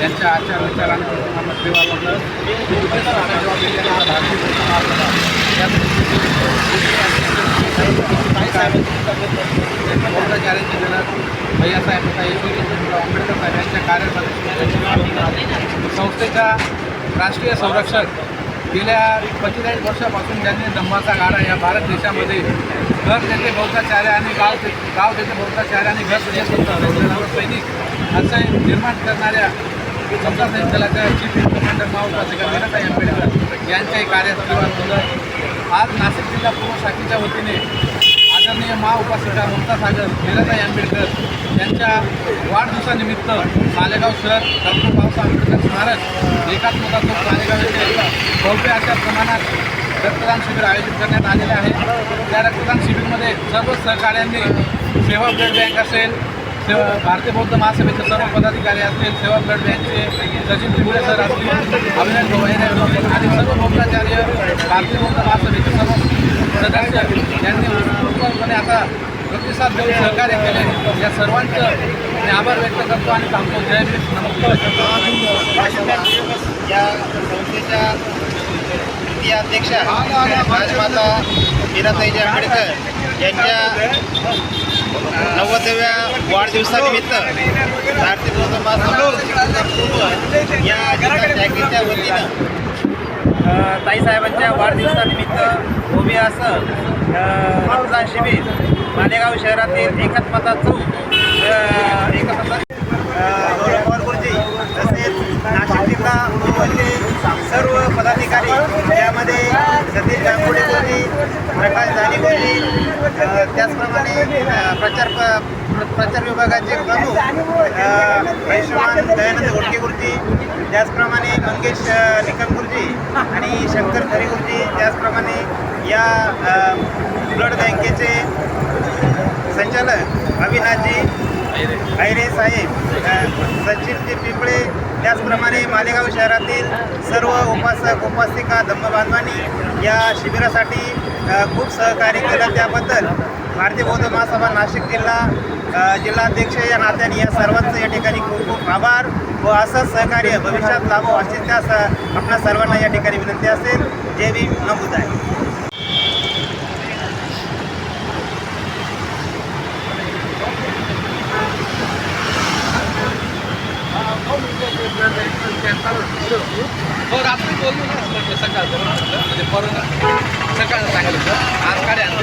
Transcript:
यांच्या आचार विचारांकडून नमस्ते भारतीय समाजाला या भ्रष्टाचाराचे जनक भैयासाहेब साहेब आंबेडकर साहेब यांच्या कार्यासाठी संस्थेचा राष्ट्रीय संरक्षक गेल्या पंचेचाळीस वर्षापासून त्यांनी दंबाचा गाडा या भारत देशामध्ये घर तेथे बौद्धाचार्य आणि गाव ते गाव तेथे बौद्धाचार्य आणि घर तेथे सैनिक असं निर्माण करणाऱ्या समजा सैनिक दलाच्या चीफ इन कमांडर माओवासिका मीराताई आंबेडकर यांच्याही कार्यात सुरुवात आज नाशिक जिल्हा पूर्व शाखेच्या वतीने आदरणीय महा उपासिका ममता सागर मीराताई आंबेडकर यांच्या वाढदिवसानिमित्त मालेगाव शहर डॉक्टर बाबासाहेब आंबेडकर स्मारक एकात्मता चौक मालेगाव येथे भव्य अशा प्रमाणात रक्तदान शिबिर आयोजित करण्यात आलेले आहे. त्या रक्तदान शिबिरमध्ये सर्व सहकार्यांनी सेवा ब्लड बँक असेल सेवा भारतीय बौद्ध महासभेचे सर्व पदाधिकारी असतील सेवा ब्लड बँकचे सचिन तिगुळे सर असतील अभिनंद गोवाईने आणि सर्व भौताचार्य भारतीय बौद्ध महासभेचे सर्व सदस्य यांनी उत्स्फूर्तपणे आता प्रतिसाद देऊन सहकार्य केले. या सर्वांचं मी आभार व्यक्त करतो आणि सांगतो. जय भीम. नमस्कार. या संस्थेच्या द्वितीय अध्यक्षा राजमाता मीराताईजी आंबेडकर यांच्या नव्वदव्या वाढदिवसानिमित्त भारतीय बौद्ध महासभा या जिल्हा शाखेच्या वतीनं ताईसाहेबांच्या वाढदिवसानिमित्त उभी असं अ, शिबिर मालेगाव शहरातील एकात्मता चौक अ, एकात्मता तसेच नाशिक जिल्हा सर्व पदाधिकारी यामध्ये सतीश प्रकाश जानी गुरुजी त्याचप्रमाणे प्रचार प्रचार विभागाचे प्रमुख अ, दयानंद घोडके गुरुजी त्याचप्रमाणे मंगेश अ, निकम गुरुजी आणि शंकर खरे गुरुजी त्याचप्रमाणे या ब्लड बँकेचे संचालक अविनाशजी आयरे साहेब सचिनजी पिंपळे त्याचप्रमाणे मालेगाव शहरातील सर्व उपासक उपासिका धम्मबांधवांनी या शिबिरासाठी खूप सहकार्य केलं त्याबद्दल. भारतीय बौद्ध महासभा नाशिक जिल्हा जिल्हाध्यक्ष या नात्याने या सर्वांचं या ठिकाणी खूप खूप आभार व असंच सहकार्य भविष्यात लाभो अशी त्या स आपणा सर्वांना या ठिकाणी विनंती असेल. जे भीम नमूद आहे हो रात्री बोलू ना म्हणजे सकाळचं. म्हणजे सकाळचं सांगितलं आज काढ्या